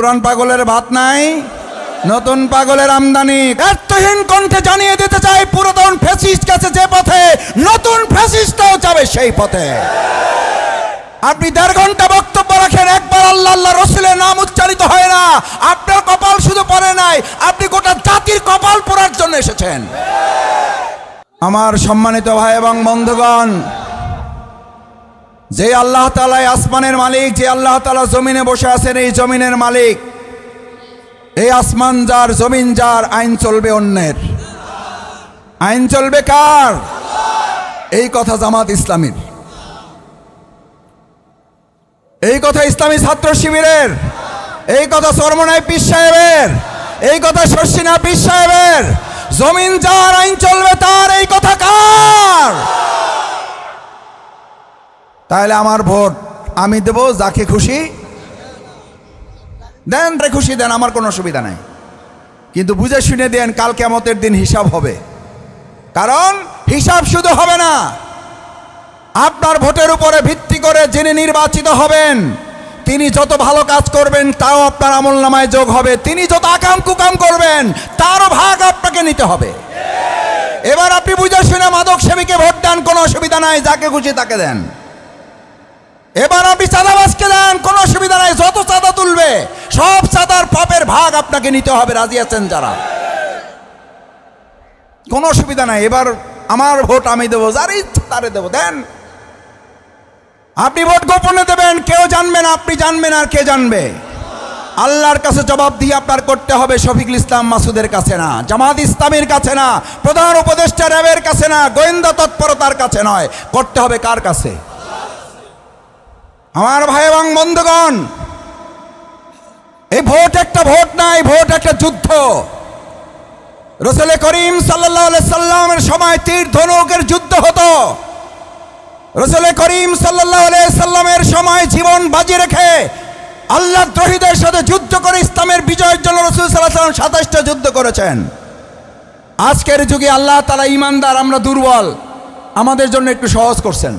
পুরান পাগলের ভাত নাই, নতুন পাগলের আমদানি। এতহীন কণ্ঠে জানিয়ে দিতে চাই, পুরাতন ফ্যাসিস্ট গেছে যে পথে, নতুন ফ্যাসিস্টও যাবে সেই পথে। আপনি দেড় ঘণ্টা বক্তব্য রাখেন, একবার আল্লাহ আল্লাহ রসুলের নাম উচ্চারিত হয় না। আপনার কপাল শুধু পড়ে নাই, আপনি গোটা জাতির কপাল পড়ার জন্য এসেছেন। আমার সম্মানিত ভাই এবং বন্ধুগণ যে আল্লাহ তালা আসমানের মালিক, যে আল্লাহ তালা জমিনে বসে আছেন, এই জমিনের মালিক। এই আসমান যার, জমিন যার, আইন চলবে অন্যের। আইন চলবে কার? এই কথা জামাত ইসলামীর। এই কথা ইসলামী ছাত্র শিবিরের। এই কথা সরমনাই পীর সাহেবের। এই কথা শর্ষিনা পীর সাহেবের। জমিন যার, আইন চলবে তার, এই কথা কার? তাহলে আমার ভোট, আমি দেব যাকে খুশি। দেন রে খুশি, দেন, আমার কোনো অসুবিধা নাই। কিন্তু বুঝে শুনে দেন, কাল কেমতের দিন হিসাব হবে। কারণ হিসাব শুধু হবে না, আপনার ভোটের উপরে ভিত্তি করে যিনি নির্বাচিত হবেন, তিনি যত ভালো কাজ করবেন, তাও আপনার আমল নামায় যোগ হবে। তিনি যত আকাম কুকাম করবেন, তারও ভাগ আপনাকে নিতে হবে। এবার আপনি বুঝে শুনে মাদক সেবীকে ভোট দেন, কোনো অসুবিধা নাই, যাকে খুশি তাকে দেন। এবার আপনি চাঁদাবাজকে দেন, কোনো অসুবিধা নাই, যত চাঁদা তুলবে, সব চাঁদার পাপের ভাগ আপনাকে নিতে হবে, রাজি আছেন যারা? কোনো অসুবিধা নাই, এবার আমার ভোট আমি দেবো, যার ইচ্ছা তারে দেবো, দেন। আপনি ভোট গোপনে দেবেন, কেউ জানবেন আপনি জানবেন আর কে জানবে। আল্লাহর কাছে জবাব দিয়ে আপনার করতে হবে, শফিকুল ইসলাম মাসুদের কাছে না, জামাত ইসলামের কাছে না, প্রধান উপদেষ্টা র্যাবের কাছে না, গোয়েন্দা তৎপরতার কাছে নয়, করতে হবে কার কাছে? আমার ভাই এবং বন্ধুগণ, এই ভোট একটা ভোট নাই ভোট একটা যুদ্ধ। রসুল করিম সাল্লাহ সাল্লামের সময় তীর ধনুকের যুদ্ধ হতো। রসুল করিম সাল্লাহ সাল্লামের সময় জীবন বাজি রেখে আল্লাহ দ্রোহীদের সাথে যুদ্ধ করে ইসলামের বিজয়ের জন্য রসুল সাল্লাহ সাল্লাম সাতাশটা যুদ্ধ করেছেন। আজকের যুগে আল্লাহ তারা ইমানদার আমরা দুর্বল। আমাদের জন্য একটু সহজ করছেন।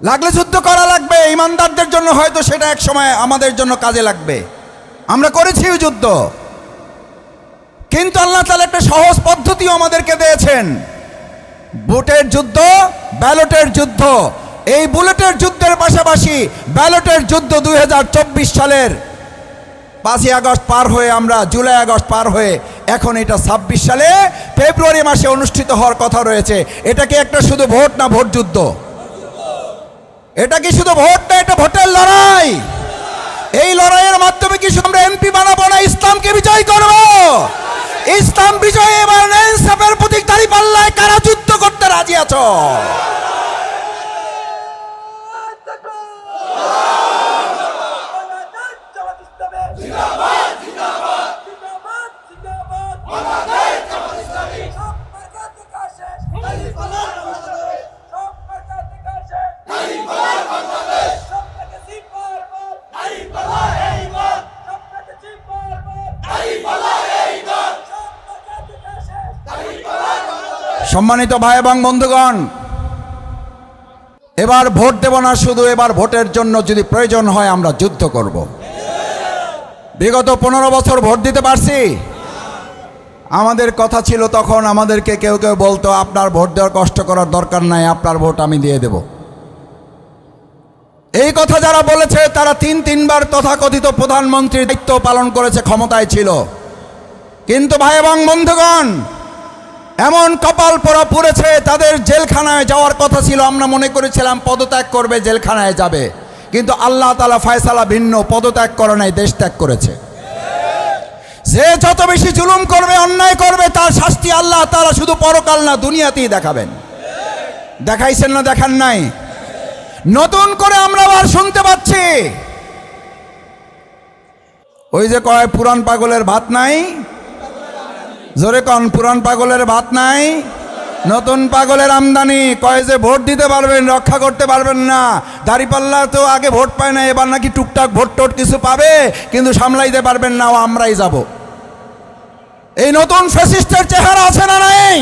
লাগলে যুদ্ধ করা লাগবে, ইমানদারদের জন্য হয়তো সেটা এক সময় আমাদের জন্য কাজে লাগবে। আমরা করেছি যুদ্ধ। কিন্তু আল্লাহ তালা একটা সহজ পদ্ধতিও আমাদেরকে দিয়েছেন। বুটের যুদ্ধ, ব্যালটের যুদ্ধ। এই বুলেটের যুদ্ধের পাশাপাশি ব্যালটের যুদ্ধ দুই হাজার চব্বিশ সালের পাঁচই আগস্ট পার হয়ে আমরা জুলাই আগস্ট পার হয়ে এখন এটা ছাব্বিশ সালে ফেব্রুয়ারি মাসে অনুষ্ঠিত হওয়ার কথা রয়েছে। এটা কি একটা শুধু ভোট না ভোট যুদ্ধ? এটা কি শুধু ভোট না এটা ভোটের লড়াই। এই লড়াইয়ের মাধ্যমে কি আমরা এমপি বানাবো না? ইসলামকে বিজয় করব? ইসলাম বিজয় এবার ইনসাফের প্রতীক দাঁড়ি পাল্লায় কারা যুদ্ধ করতে রাজি আছো? সম্মানিত ভাই এবং বন্ধুগণ, এবার ভোট দেব না, শুধু এবার ভোটের জন্য যদি প্রয়োজন হয় আমরা যুদ্ধ করব। বিগত পনেরো বছর ভোট দিতে পারছি? আমাদের কথা ছিল তখন আমাদেরকে কেউ কেউ বলতো, আপনার ভোট দেওয়ার কষ্ট করার দরকার নাই, আপনার ভোট আমি দিয়ে দেব। এই কথা যারা বলেছে, তারা তিন তিনবার তথাকথিত প্রধানমন্ত্রীর দায়িত্ব পালন করেছে, ক্ষমতায় ছিল। কিন্তু ভাই এবং বন্ধুগণ এমন কপাল পরা পড়েছে, তাদের জেলখানায় যাওয়ার কথা ছিল। আমরা মনে করেছিলাম, পদত্যাগ করবে, জেলখানায় যাবে। কিন্তু আল্লাহ তালা ফয়সালা ভিন্ন, পদত্যাগ করে নাই দেশ ত্যাগ করেছে। যে যত বেশি জুলুম করবে, অন্যায় করবে, তার শাস্তি আল্লাহ তারা শুধু পরকাল না, দুনিয়াতেই দেখাবেন। দেখাইছেন না, দেখান নাই? নতুন করে আমরা আবার শুনতে পাচ্ছি। ওই যে কয় পুরান পাগলের ভাত নাই? জোরে কন, পুরান পাগলের ভাত নাই? নতুন পাগলের আমদানি, কয় যে ভোট দিতে পারবেন, রক্ষা করতে পারবেন না। দাঁড়িপাল্লা তো আগে ভোট পায় না এবার নাকি টুকটাক ভোট টোট কিছু পাবে, কিন্তু সামলাইতে পারবেন না, ও আমরাই যাব। এই নতুন ফ্যাসিস্টের চেহারা আছে না নাই?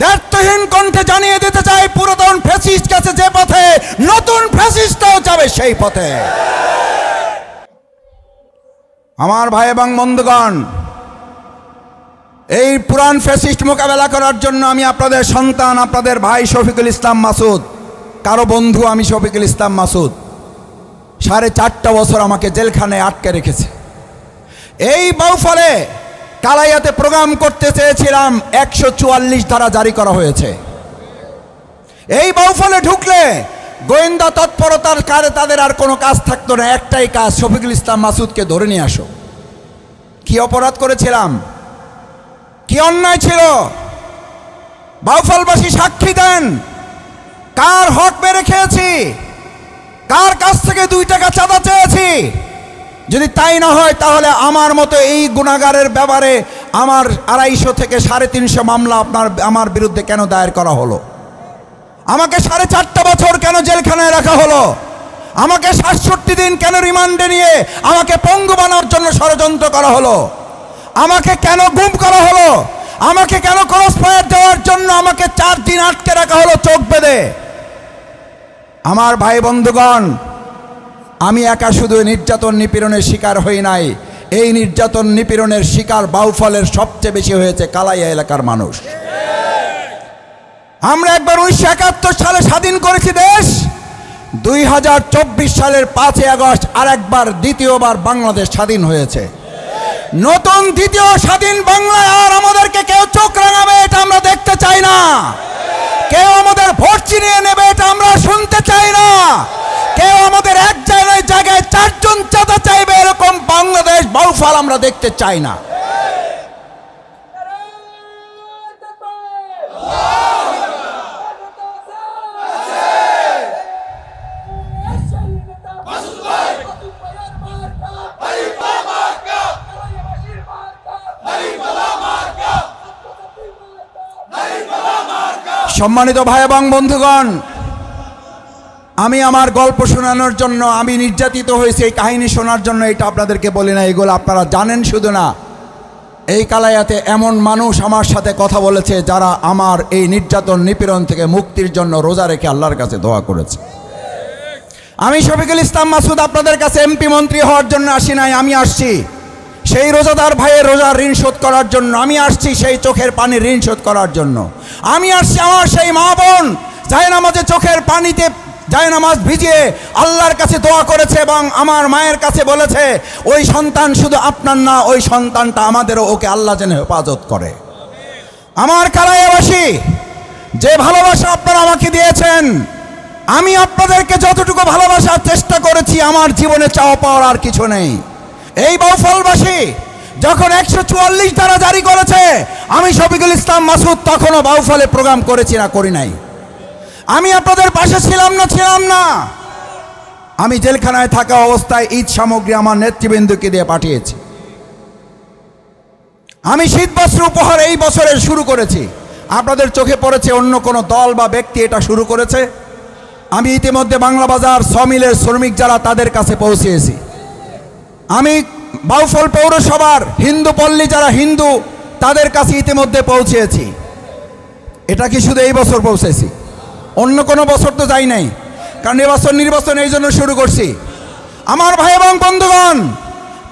দায়িত্বহীন কণ্ঠে জানিয়ে দিতে চাই, পুরাতন ফ্যাসিস্ট গেছে যে পথে, নতুন ফ্যাসিস্টও যাবে সেই পথে। আমার ভাই এবং বন্ধুগণ এই পুরান ফ্যাসিস্ট মোকাবেলা করার জন্য আমি আপনাদের সন্তান, আপনাদের ভাই শফিকুল ইসলাম মাসুদ, কারও বন্ধু আমি শফিকুল ইসলাম মাসুদ। সাড়ে চারটা বছর আমাকে জেলখানায় আটকে রেখেছে। এই বাউফলে কালাইয়াতে প্রোগ্রাম করতে চেয়েছিলাম, একশো চুয়াল্লিশ ধারা জারি করা হয়েছে। এই বাউফলে ঢুকলে গোয়েন্দা তৎপরতার কারে তাদের আর কোনো কাজ থাকতো না, একটাই কাজ, শফিকুল ইসলাম মাসুদকে ধরে নিয়ে আসো। কি অপরাধ করেছিলাম? কি অন্যায় ছিল? বাউফলবাসী সাক্ষী দেন। কার হক মেরে খেয়েছি? কার কাছ থেকে দুই টাকা চাঁদা চেয়েছি? যদি তাই না হয়, তাহলে আমার মতো এই গুণাগারের ব্যাপারে আমার আড়াইশো থেকে সাড়ে তিনশো মামলা আপনার, আমার বিরুদ্ধে কেন দায়ের করা হলো? আমাকে সাড়ে চারটা বছর কেন জেলখানায় রাখা হলো? আমাকে সাতষট্টি দিন কেন রিমান্ডে নিয়ে আমাকে পঙ্গু বানার জন্য ষড়যন্ত্র করা হলো? আমাকে কেন গুম করা হলো? আমাকে কেন ক্রস ফায়ার দেওয়ার জন্য আমাকে চার দিন আটকে রাখা হলো চোখ বেঁধে? আমার ভাই বন্ধুগণ, আমি একা শুধু নির্যাতন নিপীড়নের শিকার হই নাই। এই নির্যাতন নিপীড়নের শিকার বাউফলের সবচেয়ে বেশি হয়েছে কালাইয়া এলাকার মানুষ। আমরা একবার উনিশশো একাত্তর সালে স্বাধীন করেছি দেশ। দুই হাজার চব্বিশ সালের পাঁচই আগস্ট আর একবার দ্বিতীয়বার বাংলাদেশ স্বাধীন হয়েছে। নতুন দ্বিতীয় স্বাধীন বাংলায় আর আমাদেরকে কেউ চোখ রাঙাবে, এটা আমরা দেখতে চাই না। কেউ আমাদের ভোট চিনিয়ে নেবে, এটা আমরা শুনতে চাই না। কেউ আমাদের এক জায়গায় জায়গায় চারজন চাঁদা চাইবে, এরকম বাংলাদেশ বাউফাল আমরা দেখতে চাই না। সম্মানিত ভাই এবং বন্ধুগণ, আমি আমার গল্প শোনানোর জন্য, আমি নির্যাতিত হয়েছি এই কাহিনী শোনার জন্য এটা আপনাদেরকে বলি না, এগুলো আপনারা জানেন শুধু না। এই কালায়াতে এমন মানুষ আমার সাথে কথা বলেছে যারা আমার এই নির্যাতন নিপীড়ন থেকে মুক্তির জন্য রোজা রেখে আল্লাহর কাছে দোয়া করেছে। আমি শফিকুল ইসলাম মাসুদ আপনাদের কাছে এমপি মন্ত্রী হওয়ার জন্য আসি নাই, আমি আসছি। সেই রোজাদার ভাইয়ের রোজার ঋণ শোধ করার জন্য, আমি আসছি সেই চোখের পানির ঋণ শোধ করার জন্য। আমি আসছি আমার সেই মা বোন জায়নামাজে চোখের পানিতে জায়নামাজ ভিজিয়ে আল্লাহর কাছে দোয়া করেছে এবং আমার মায়ের কাছে বলেছে, ওই সন্তান শুধু আপনার না, ওই সন্তানটা আমাদেরও ওকে আল্লাহ যেন হেফাজত করে। আমার কালাইয়াবাসী যে ভালোবাসা আপনারা আমাকে দিয়েছেন, আমি আপনাদেরকে যতটুকু ভালোবাসার চেষ্টা করেছি, আমার জীবনে চাওয়া পাওয়ার আর কিছু নেই। এই বাউফলবাসী যখন একশো চুয়াল্লিশ ধারা জারি করেছে, আমি শফিকুল ইসলাম মাসুদ তখনও বাউফলে প্রোগ্রাম করেছি না, করি নাই। আমি আপনাদের পাশে ছিলাম না ছিলাম না। আমি জেলখানায় থাকা অবস্থায় ঈদ সামগ্রী আমার নেতৃবৃন্দকে দিয়ে পাঠিয়েছি। আমি শীত বস্ত্র উপহার এই বছরের শুরু করেছি। আপনাদের চোখে পড়েছে অন্য কোনো দল বা ব্যক্তি এটা শুরু করেছে? আমি ইতিমধ্যে বাংলা বাজার সমিলের শ্রমিক যারা তাদের কাছে পৌঁছেছি। আমি বাউফল পৌরসভার হিন্দু পল্লী যারা হিন্দু, তাদের কাছে ইতিমধ্যে পৌঁছেছি। এটা কি শুধু এই বছর পৌঁছেছি? অন্য কোনো বছর তো যাই নাই। কারণ এবছর নির্বাচন এই জন্য শুরু করছি। আমার ভাই এবং বন্ধুগণ,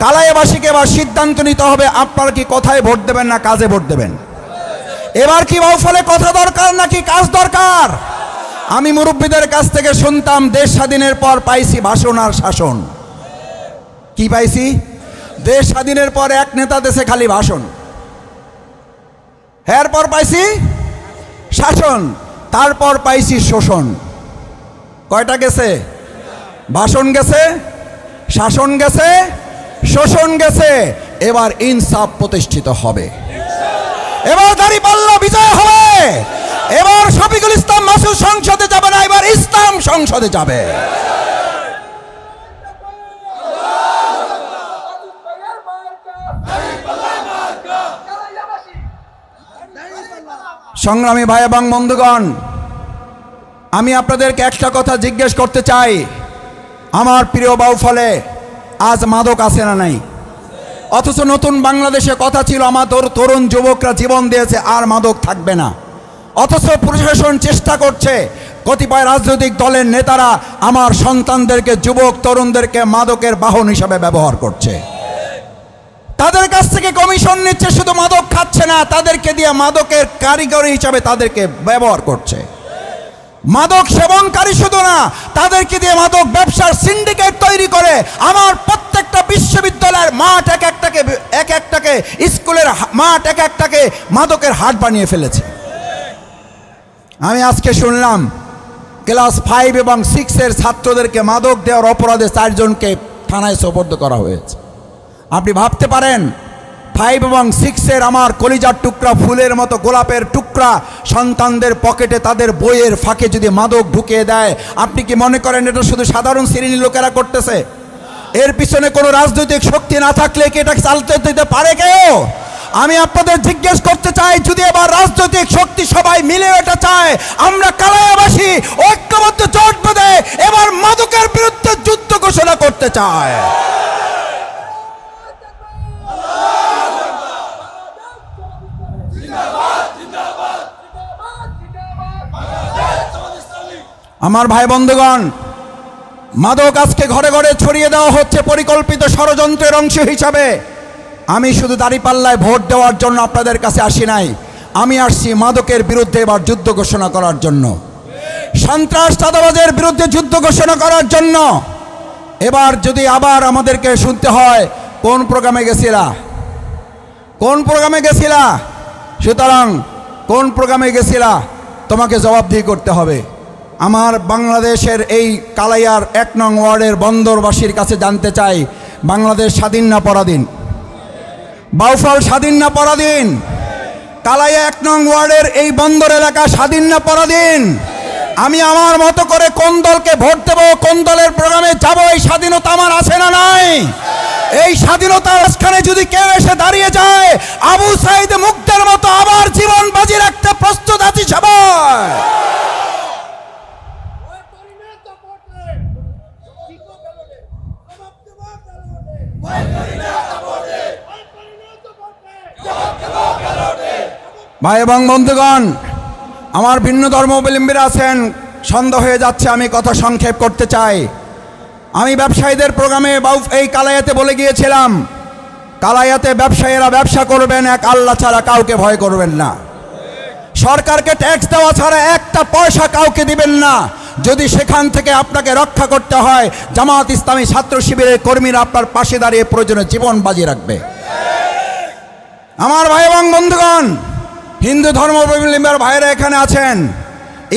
কালাইবাসীকে এবার সিদ্ধান্ত নিতে হবে, আপনারা কি কথায় ভোট দেবেন না কাজে ভোট দেবেন? এবার কি বাউফলে কথা দরকার নাকি কাজ দরকার? আমি মুরব্বীদের কাছ থেকে শুনতাম, দেশ স্বাধীনের পর পাইছি ভাষণ আর শাসন। কি পাইছি? দেশ স্বাধীনের পর এক নেতা দেশে খালি ভাষণ। এরপর পাইছি শাসন, তারপর পাইছি শোষণ। কয়টা গেছে? ভাষণ গেছে, শাসন গেছে, শোষণ গেছে, এবার ইনসাফ প্রতিষ্ঠিত হবে। এবার দাড়ি পাল্লা বিজয় হবে। এবার শফিকুল ইসলাম মাসুদ সংসদে যাবে না, এবার ইসলাম সংসদে যাবে। সংগ্রামী ভাই এবং বন্ধুগণ, আমি আপনাদেরকে একটা কথা জিজ্ঞেস করতে চাই। আমার প্রিয় বাউফলে, আজ মাদক আছে না নাই? অথচ নতুন বাংলাদেশে কথা ছিল আমার তরুণ যুবকরা জীবন দিয়েছে, আর মাদক থাকবে না। অথচ প্রশাসন চেষ্টা করছে, কতিপয় রাজনৈতিক দলের নেতারা আমার সন্তানদেরকে, যুবক তরুণদেরকে মাদকের বাহন হিসাবে ব্যবহার করছে। তাদের কাছ থেকে কমিশন নিচ্ছে, শুধু মাদক খাচ্ছে না, তাদেরকে দিয়ে মাদকের কারিগরি হিসাবে তাদেরকে ব্যবহার করছে। মাদক সেবনকারী শুধু না, তাদেরকে দিয়ে মাদক ব্যবসার সিন্ডিকেট তৈরি করে আমার প্রত্যেকটা বিশ্ববিদ্যালয়ের মাঠ এক একটাকে এক একটাকে, স্কুলের মাঠ এক একটাকে মাদকের হাট বানিয়ে ফেলেছে। আমি আজকে শুনলাম, ক্লাস ফাইভ এবং সিক্সের ছাত্রদেরকে মাদক দেওয়ার অপরাধে চারজনকে থানায় সোপর্দ করা হয়েছে। আপনি ভাবতে পারেন ফাইভ এবং সিক্সের আমার কলিজার টুকরা ফুলের মতো গোলাপের টুকরা সন্তানদের পকেটে তাদের বইয়ের ফাঁকে যদি মাদক ঢুকিয়ে দেয়, আপনি কি মনে করেন এটা শুধু সাধারণ শ্রেণির লোকেরা করতেছে? এর পিছনে কোনো রাজনৈতিক শক্তি না থাকলে কি এটা চালতে দিতে পারে কেউ? আমি আপনাদের জিজ্ঞেস করতে চাই, যদি এবার রাজনৈতিক শক্তি সবাই মিলে এটা চায়, আমরা কালায়াবাসী ঐক্যবদ্ধ জোট বেঁধে এবার মাদকের বিরুদ্ধে যুদ্ধ ঘোষণা করতে চায় আমার ভাই বন্ধুগণ, মাদক আজকে ঘরে ঘরে ছড়িয়ে দেওয়া হচ্ছে পরিকল্পিত ষড়যন্ত্রের অংশ হিসাবে। আমি শুধু দাঁড়িপাল্লায় ভোট দেওয়ার জন্য আপনাদের কাছে আসি নাই। আমি আসছি মাদকের বিরুদ্ধে এবার যুদ্ধ ঘোষণা করার জন্য। সন্ত্রাস চাঁদাবাজের বিরুদ্ধে যুদ্ধ ঘোষণা করার জন্য। এবার যদি আবার আমাদেরকে শুনতে হয়, কোন প্রোগ্রামে গেছিলা? কোন প্রোগ্রামে গেছিলা? সুতরাং কোন প্রোগ্রামে গেছিলা? তোমাকে জবাবদিহি করতে হবে। আমার বাংলাদেশের এই কালাইয়ার এক নং ওয়ার্ডের বন্দরবাসীর কাছে জানতে চাই, বাংলাদেশ স্বাধীন না পরাধীন? বাউফল স্বাধীন না পরাধীন? কালাইয়া এক নং ওয়ার্ডের এই বন্দর এলাকা স্বাধীন না পরাধীন? আমি আমার মতো করে কোন দলকে ভোট দেবো, কোন দলের প্রোগ্রামে যাব, এই স্বাধীনতা আমার আছে না নাই? এই স্বাধীনতার যদি কেউ এসে দাঁড়িয়ে যায়, আবু সাইদ মুক্তের মতো আবার জীবন বাজি রাখতে প্রস্তুত আছি সবাই ওই পরিণত পটে শিকো কালরে সমাপ্তবাদ কালরে ওই পরিণত পটে ওই পরিণত পটে ভাই এবং বন্ধুগণ, আমার ভিন্ন ধর্মাবলম্বীরা আছেন সন্দেহ হয়ে যাচ্ছে, আমি কথা সংক্ষেপ করতে চাই। আমি ব্যবসায়ীদের প্রোগ্রামে বাউ এই কালায়াতে বলে গিয়েছিলাম, কালায়াতে ব্যবসায়ীরা ব্যবসা করবেন, এক আল্লাহ ছাড়া কাউকে ভয় করবেন না। সরকারকে ট্যাক্স দেওয়া ছাড়া একটা পয়সা কাউকে দিবেন না। যদি সেখান থেকে আপনাকে রক্ষা করতে হয়, জামাত ইসলামী ছাত্র শিবিরের কর্মীরা আপনার পাশে দাঁড়িয়ে প্রয়োজনে জীবন বাজি রাখবে। আমার ভাই এবং বন্ধুগণ হিন্দু ধর্মাবলম্বীর ভাইরা এখানে আছেন।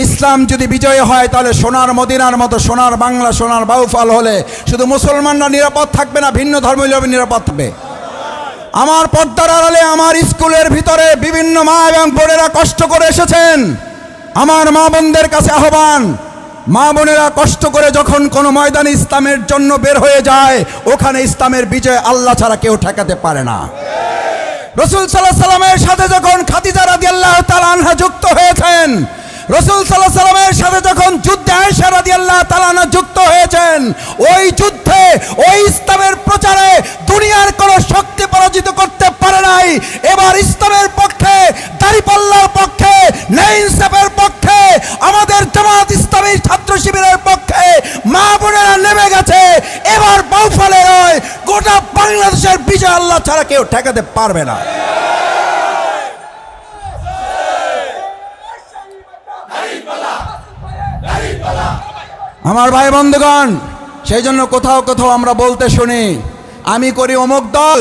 ইসলাম যদি বিজয় হয়, তাহলে সোনার মদিনার মতো সোনার বাংলা, সোনার বাউফাল হলে শুধু মুসলমানরা নিরাপদ থাকবে না, ভিন্ন ধর্মীয় নিরাপদ থাকবে। আমার পর্দার আড়ালে আমার স্কুলের ভিতরে বিভিন্ন মা এবং বোনেরা কষ্ট করে এসেছেন। আমার মা বোনদের কাছে আহ্বান, মা বোনেরা কষ্ট করে যখন কোনো ময়দানে ইসলামের জন্য বের হয়ে যায়, ওখানে ইসলামের বিজয় আল্লাহ ছাড়া কেউ ঠেকাতে পারে না। রসুল সাল্লাহ সাল্লামের সাথে যখন খাদিজা রাদি আল্লাহ তালানহা যুক্ত হয়েছেন, রসুল সাল্লাহ সাল্লামের সাথে যখন যুদ্ধে আয়সা রাদি আল্লাহ তালানা যুক্ত হয়েছেন, ওই যুদ্ধে, ওই ইসলামের প্রচারে দুনিয়ার কোনো শক্তি পরাজিত করতে পারে নাই। এবার ইসলামের পক্ষে, দাড়িপাল্লার পক্ষে নেইনসেফের পক্ষে, আমাদের জামাত ইসলামী ছাত্র শিবিরের পক্ষে মা বোনেরা নেমে গেছে। এবার বাউফলে নয় গোটা বাংলাদেশের বিজয় আল্লাহ ছাড়া কেউ ঠেকাতে পারবে না। আমার ভাই বন্ধুগণ, সেই জন্য কোথাও কোথাও আমরা বলতে শুনি, আমি করি অমুক দল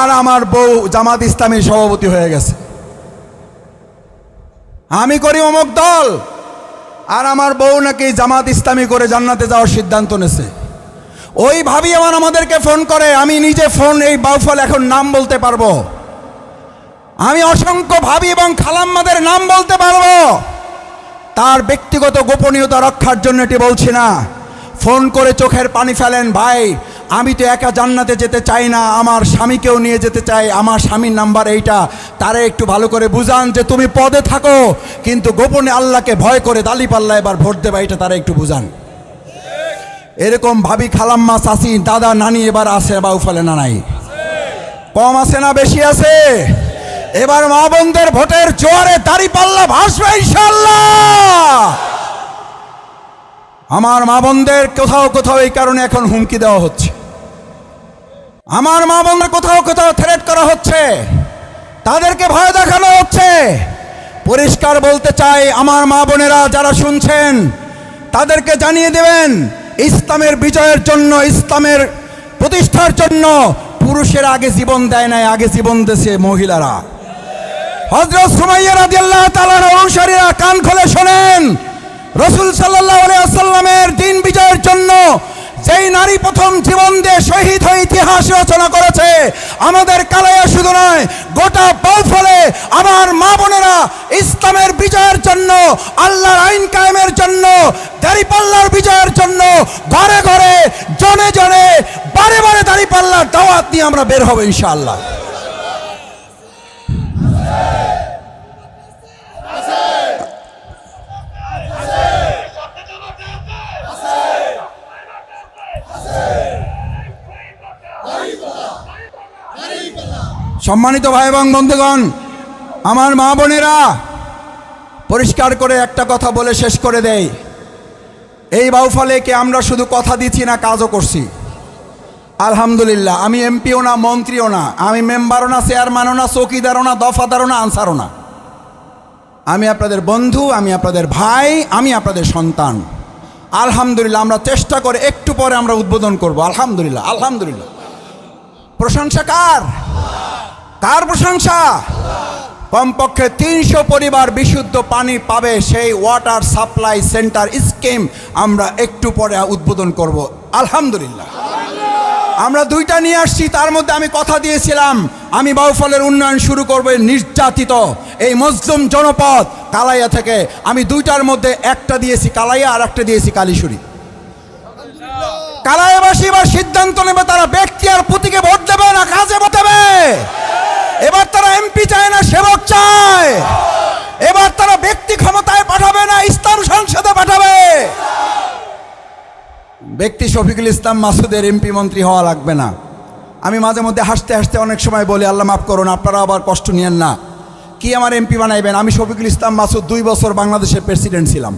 আর আমার বউ জামাত ইসলামীর সভাপতি হয়ে গেছে। আমি করি অমুক দল আর আমার বউ নাকি জামাত ইসলামী করে জান্নাতে যাওয়ার সিদ্ধান্ত নেছে ওই ভাবি আমার আমাদেরকে ফোন করে, আমি নিজে ফোন, এই বাউফল এখন নাম বলতে পারব। আমি অসংখ্য ভাবি এবং খালাম্মাদের নাম বলতে পারব। তার ব্যক্তিগত গোপনীয়তা রক্ষার জন্য এটি বলছি না। ফোন করে চোখের পানি ফেলেন, ভাই, আমি তো একা জান্নাতে যেতে চাই না, আমার স্বামীকেও নিয়ে যেতে চাই, আমার স্বামীর নাম্বার এইটা। তারে একটু ভালো করে বুঝান যে তুমি পদে থাকো, কিন্তু গোপনে আল্লাহকে ভয় করে দালি পাল্লা এবার ভোট দেবা, এটা তারা একটু বুঝান। এরকম ভাবি খালাম্মা চাষি দাদা, নানি এবার আছে বাউফলে না নাই। কম আছে না বেশি আছে? এবার মা বোনদের ভোটের জোয়ারে দাড়ি পাল্লা ভাসবে আমার মা বোনদের কোথাও কোথাও এই কারণে এখন হুমকি দেওয়া হচ্ছে। আমার মা বোনের কোথাও কোথাও থ্রেট করা হচ্ছে। তাদেরকে ভয় দেখানো হচ্ছে। পরিষ্কার বলতে চাই, আমার মা বোনেরা যারা শুনছেন, তাদেরকে জানিয়ে দেবেন ইসলামের বিজয়ের জন্য, ইসলামের প্রতিষ্ঠার জন্য পুরুষের আগে জীবন দেয় নাই, আগে জীবন দেশে মহিলারা। হজরত সুমাইয়া রাদিয়াল্লাহু তালার অনুসারীরা কান খোলে শোনেন, রসুল সাল্লাহ আসাল্লামের দিন বিজয়ের জন্য যেই নারী প্রথম জীবন দিয়ে শহীদ হয়ে ইতিহাস রচনা করেছে আমাদের কালাইয়া শুধু নয়, গোটা বাউফলে আমার মা বোনেরা ইসলামের বিজয়ের জন্য, আল্লাহর আইন কায়েমের জন্য, দাড়িপাল্লার বিজয়ের জন্য ঘরে ঘরে, জনে জনে, বারে বারে দাড়িপাল্লার দাওয়াত নিয়ে আমরা বের হব ইনশাআল্লাহ। সম্মানিত ভাই এবং বন্ধুগণ, আমার মা বোনেরা, পরিষ্কার করে একটা কথা বলে শেষ করে দেয় এই বাউফলেকে আমরা শুধু কথা দিচ্ছি না, কাজও করছি। আলহামদুলিল্লাহ, আমি এমপিও না, মন্ত্রীও না, আমি মেম্বারও না, চেয়ারম্যানও না, চৌকিদারও না, দফাদারও না, আনসারও না। আমি আপনাদের বন্ধু, আমি আপনাদের ভাই, আমি আপনাদের সন্তান। আলহামদুলিল্লাহ, আমরা চেষ্টা করে একটু পরে আমরা উদ্বোধন করব। আলহামদুলিল্লাহ আলহামদুলিল্লাহ। প্রশংসা কার? কার প্রশংসা। কমপক্ষে তিনশো পরিবার বিশুদ্ধ পানি পাবে সেই ওয়াটার সাপ্লাই সেন্টার স্কিম আমরা একটু পরে উদ্বোধন করব। আলহামদুলিল্লাহ। আমরা দুইটা নিয়ে আসছি, তার মধ্যে আমি কথা দিয়েছিলাম, আমি বাউফলের উন্নয়ন শুরু করব নির্যাতিত এই মজলুম জনপদ কালাইয়া থেকে। আমি দুইটার মধ্যে একটা দিয়েছি কালাইয়া আর একটা দিয়েছি কালীশুরি কালাইয়াবাসী এবার সিদ্ধান্ত নেবে, তারা ব্যক্তি আর পুঁতিকে ভোট দেবে না, কাজে ভোট দেবে এবার তারা এমপি চায় না সেবক চায় এবার তারা ব্যক্তি ক্ষমতায় পাঠাবে না ইসলাম সংসদে পাঠাবে ব্যক্তি শফিকুল ইসলাম মাসুদের এমপি মন্ত্রী হওয়া লাগবে না। আমি মাঝে মধ্যে হাসতে হাসতে অনেক সময় বলি, আল্লাহ মাফ করুন আপনারা আবার কষ্ট নিয়েন না। কি আমার এমপি বানাইবেন? আমি শফিকুল ইসলাম মাসুদ দুই বছর বাংলাদেশের প্রেসিডেন্ট ছিলাম।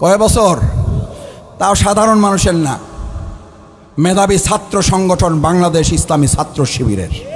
কয় বছর? তাও সাধারণ মানুষের না। মেধাবী ছাত্র সংগঠন বাংলাদেশ ইসলামী ছাত্র শিবিরের।